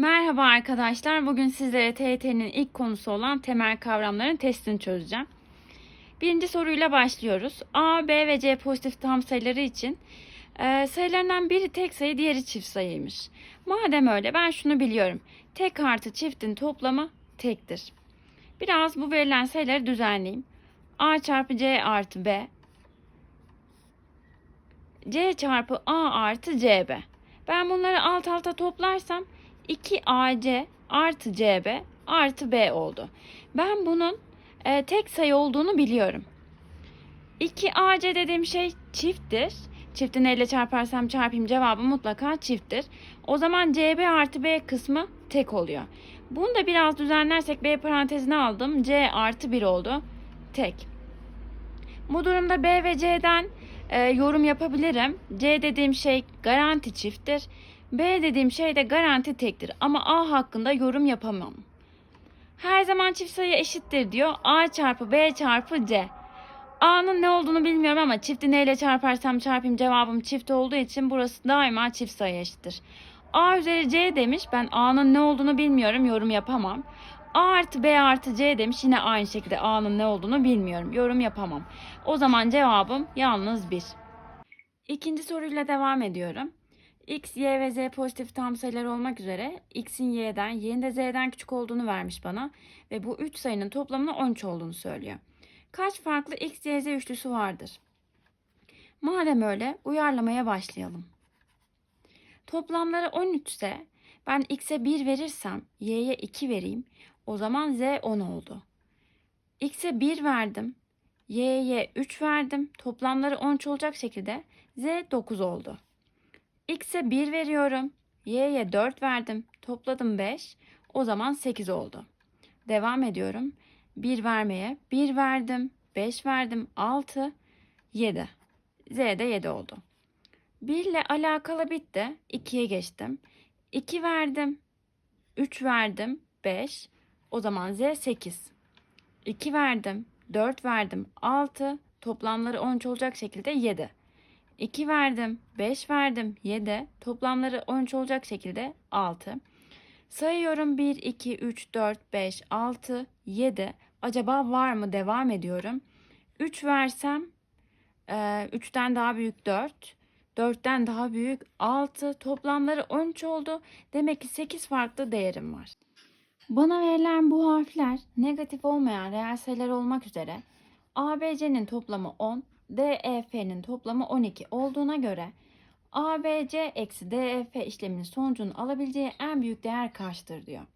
Merhaba arkadaşlar. Bugün sizlere TYT'nin ilk konusu olan temel kavramların testini çözeceğim. Birinci soruyla başlıyoruz. A, B ve C pozitif tam sayıları için e, sayılarından biri tek sayı, diğeri çift sayıymış. Madem öyle ben şunu biliyorum. Tek artı çiftin toplamı tektir. Biraz bu verilen sayıları düzenleyeyim. A çarpı C artı B. C çarpı A artı CB. Ben bunları alt alta toplarsam 2AC artı CB artı B oldu. Ben bunun e, tek sayı olduğunu biliyorum. 2AC dediğim şey çifttir. Çifti neyle çarparsam çarpayım cevabı mutlaka çifttir. O zaman CB artı B kısmı tek oluyor. Bunu da biraz düzenlersek B parantezine aldım. C artı 1 oldu. Tek. Bu durumda B ve C'den e, yorum yapabilirim. C dediğim şey garanti çifttir. B dediğim şey de garanti tektir ama A hakkında yorum yapamam. Her zaman çift sayı eşittir diyor. A çarpı B çarpı C. A'nın ne olduğunu bilmiyorum ama çifti neyle çarparsam çarpayım cevabım çift olduğu için burası daima çift sayı eşittir. A üzeri C demiş. Ben A'nın ne olduğunu bilmiyorum. Yorum yapamam. A artı B artı C demiş. Yine aynı şekilde A'nın ne olduğunu bilmiyorum. Yorum yapamam. O zaman cevabım yalnız 1. İkinci soruyla devam ediyorum. X, Y ve Z pozitif tam sayılar olmak üzere X'in Y'den, Y'nin de Z'den küçük olduğunu vermiş bana ve bu 3 sayının toplamının 13 olduğunu söylüyor. Kaç farklı X, Y, Z üçlüsü vardır? Madem öyle uyarlamaya başlayalım. Toplamları 13 ise ben X'e 1 verirsem Y'ye 2 vereyim. O zaman Z 10 oldu. X'e 1 verdim. Y'ye 3 verdim. Toplamları 13 olacak şekilde Z 9 oldu. X'e 1 veriyorum. Y'ye 4 verdim. Topladım 5. O zaman 8 oldu. Devam ediyorum. 1 vermeye. 1 verdim. 5 verdim. 6. 7. Z'de 7 oldu. 1 ile alakalı bitti. 2'ye geçtim. 2 verdim. 3 verdim. 5. O zaman Z 8. 2 verdim. 4 verdim. 6. Toplamları 13 olacak şekilde 7. 2 verdim, 5 verdim, 7. Toplamları 13 olacak şekilde 6. Sayıyorum 1, 2, 3, 4, 5, 6, 7. Acaba var mı? Devam ediyorum. 3 versem 3'ten daha büyük 4. 4'ten daha büyük 6. Toplamları 13 oldu. Demek ki 8 farklı değerim var. Bana verilen bu harfler negatif olmayan reel sayılar olmak üzere ABC'nin toplamı 10, DEF'nin toplamı 12 olduğuna göre ABC eksi DEF işleminin sonucunun alabileceği en büyük değer kaçtır diyor.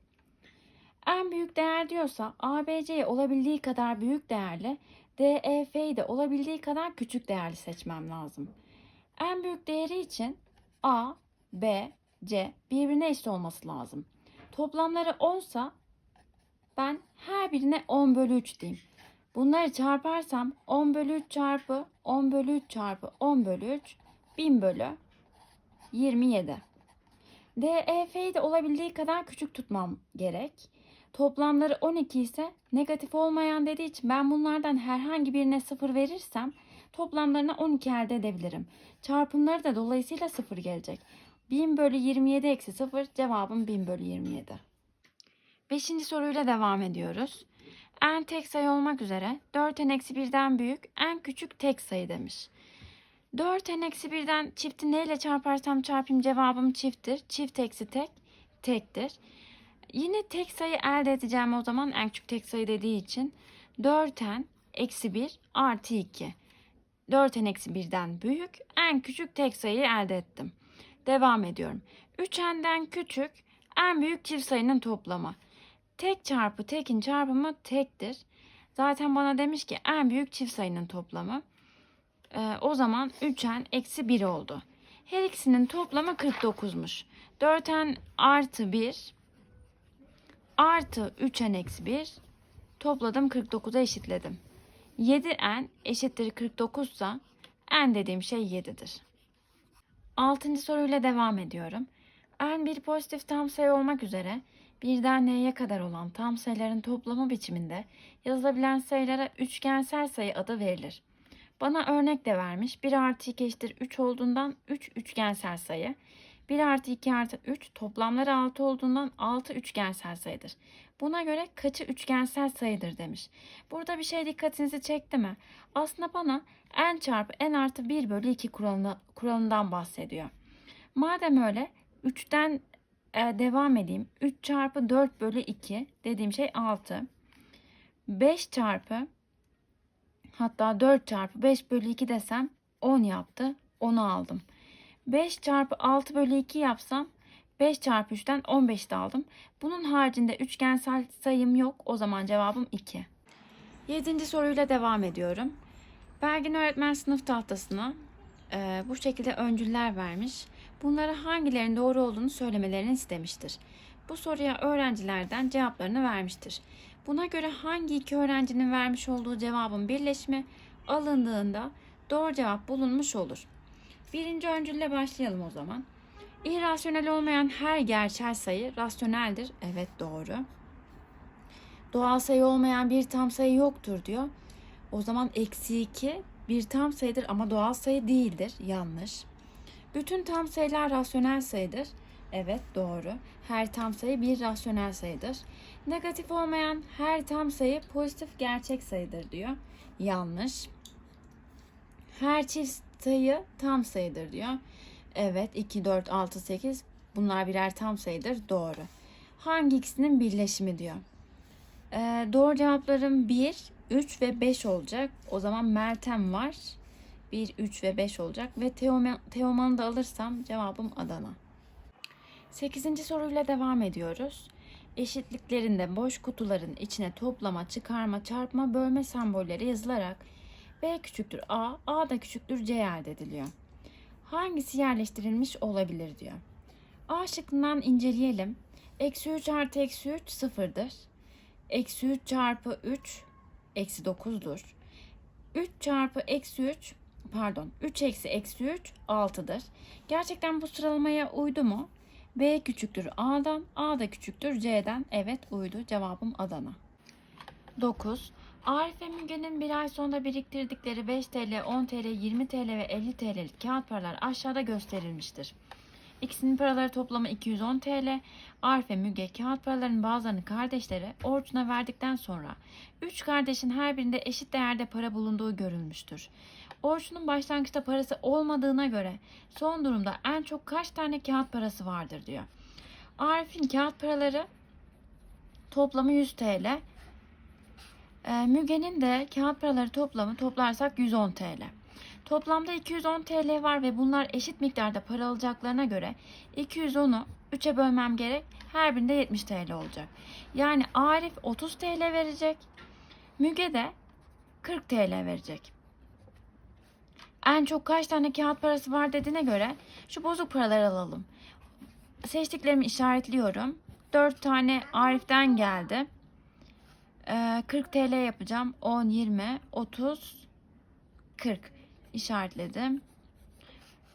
En büyük değer diyorsa ABC'yi olabildiği kadar büyük değerli, DEF'yi de olabildiği kadar küçük değerli seçmem lazım. En büyük değeri için A, B, C birbirine eşit olması lazım. Toplamları 10 sa ben her birine 10 bölü 3 diyeyim. Bunları çarparsam 10 bölü 3 çarpı 10 bölü 3 çarpı 10 bölü 3 1000 bölü 27. DEF'yi de olabildiği kadar küçük tutmam gerek. Toplamları 12 ise negatif olmayan dediği için ben bunlardan herhangi birine 0 verirsem toplamlarını 12 elde edebilirim. Çarpımları da dolayısıyla 0 gelecek. 1000 bölü 27 eksi 0 cevabım 1000 bölü 27. Beşinci soruyla devam ediyoruz. En tek sayı olmak üzere 4n eksi 1'den büyük en küçük tek sayı demiş. 4n eksi 1'den çifti neyle çarparsam çarpayım cevabım çifttir. Çift eksi tek tektir. Yine tek sayı elde edeceğim o zaman en küçük tek sayı dediği için 4n eksi 1 artı 2. 4n eksi 1'den büyük en küçük tek sayıyı elde ettim. Devam ediyorum. 3n'den küçük en büyük çift sayının toplamı. Tek çarpı tekin çarpımı tektir. Zaten bana demiş ki en büyük çift sayının toplamı. Ee, o zaman 3n eksi 1 oldu. Her ikisinin toplamı 49'muş. 4n artı 1 artı 3n eksi 1 topladım 49'a eşitledim. 7n eşittir 49 ise n dediğim şey 7'dir. Altıncı soruyla devam ediyorum. n bir pozitif tam sayı olmak üzere birden n'ye kadar olan tam sayıların toplamı biçiminde yazılabilen sayılara üçgensel sayı adı verilir. Bana örnek de vermiş. 1 artı 2 eşittir 3 olduğundan 3 üçgensel sayı. 1 artı 2 artı 3 toplamları 6 olduğundan 6 üçgensel sayıdır. Buna göre kaçı üçgensel sayıdır demiş. Burada bir şey dikkatinizi çekti mi? Aslında bana n çarpı n artı 1 bölü 2 kuralına, kuralından bahsediyor. Madem öyle 3'ten e, devam edeyim. 3 çarpı 4 bölü 2 dediğim şey 6. 5 çarpı hatta 4 çarpı 5 bölü 2 desem 10 yaptı. 10'u aldım. 5 çarpı 6 bölü 2 yapsam 5 çarpı 3'ten 15 de aldım. Bunun haricinde üçgensel sayım yok. O zaman cevabım 2. Yedinci soruyla devam ediyorum. Belgin öğretmen sınıf tahtasına e, bu şekilde öncüller vermiş. Bunlara hangilerinin doğru olduğunu söylemelerini istemiştir. Bu soruya öğrencilerden cevaplarını vermiştir. Buna göre hangi iki öğrencinin vermiş olduğu cevabın birleşimi alındığında doğru cevap bulunmuş olur. Birinci öncülle başlayalım o zaman. İrrasyonel olmayan her gerçel sayı rasyoneldir. Evet doğru. Doğal sayı olmayan bir tam sayı yoktur diyor. O zaman eksi 2 bir tam sayıdır ama doğal sayı değildir. Yanlış. Bütün tam sayılar rasyonel sayıdır. Evet doğru. Her tam sayı bir rasyonel sayıdır. Negatif olmayan her tam sayı pozitif gerçek sayıdır diyor. Yanlış. Her çift sayı tam sayıdır diyor. Evet 2, 4, 6, 8 bunlar birer tam sayıdır. Doğru. Hangi ikisinin birleşimi diyor. Ee, doğru cevaplarım 1, 3 ve 5 olacak. O zaman Meltem var. 1, 3 ve 5 olacak. Ve Teoman, Teoman'ı da alırsam cevabım Adana. 8. soruyla devam ediyoruz. Eşitliklerinde boş kutuların içine toplama, çıkarma, çarpma, bölme sembolleri yazılarak B küçüktür A, A da küçüktür C elde ediliyor. Hangisi yerleştirilmiş olabilir diyor. A şıkkından inceleyelim. Eksi 3 artı eksi 3 sıfırdır. Eksi 3 çarpı 3 eksi 9'dur. 3 çarpı eksi 3 pardon 3 eksi eksi 3 6'dır. Gerçekten bu sıralamaya uydu mu? B küçüktür A'dan, A da küçüktür C'den. Evet uydu. Cevabım Adana. 9. Arif ve Müge'nin bir ay sonunda biriktirdikleri 5 TL, 10 TL, 20 TL ve 50 TL'lik kağıt paralar aşağıda gösterilmiştir. İkisinin paraları toplamı 210 TL. Arif ve Müge kağıt paraların bazılarını kardeşleri Orçun'a verdikten sonra 3 kardeşin her birinde eşit değerde para bulunduğu görülmüştür. Orçun'un başlangıçta parası olmadığına göre son durumda en çok kaç tane kağıt parası vardır diyor. Arif'in kağıt paraları toplamı 100 TL. Ee, Müge'nin de kağıt paraları toplamı toplarsak 110 TL. Toplamda 210 TL var ve bunlar eşit miktarda para alacaklarına göre 210'u 3'e bölmem gerek. Her birinde 70 TL olacak. Yani Arif 30 TL verecek. Müge de 40 TL verecek. En çok kaç tane kağıt parası var dediğine göre şu bozuk paraları alalım. Seçtiklerimi işaretliyorum. 4 tane Arif'ten geldi. Ee, 40 TL yapacağım. 10, 20, 30, 40 işaretledim.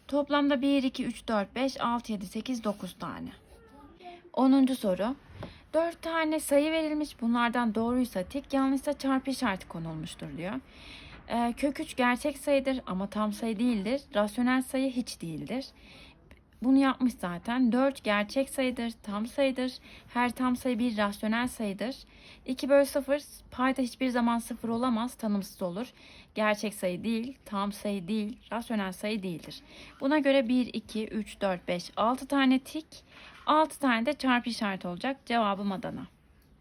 Toplamda 1, 2, 3, 4, 5, 6, 7, 8, 9 tane. 10. soru. 4 tane sayı verilmiş. Bunlardan doğruysa tik, yanlışsa çarpı işareti konulmuştur diyor. Ee, kök 3 gerçek sayıdır ama tam sayı değildir. Rasyonel sayı hiç değildir. Bunu yapmış zaten. 4 gerçek sayıdır, tam sayıdır. Her tam sayı bir rasyonel sayıdır. 2 bölü 0 payda hiçbir zaman 0 olamaz, tanımsız olur. Gerçek sayı değil, tam sayı değil, rasyonel sayı değildir. Buna göre 1, 2, 3, 4, 5, 6 tane tik, 6 tane de çarpı işareti olacak. Cevabım Adana.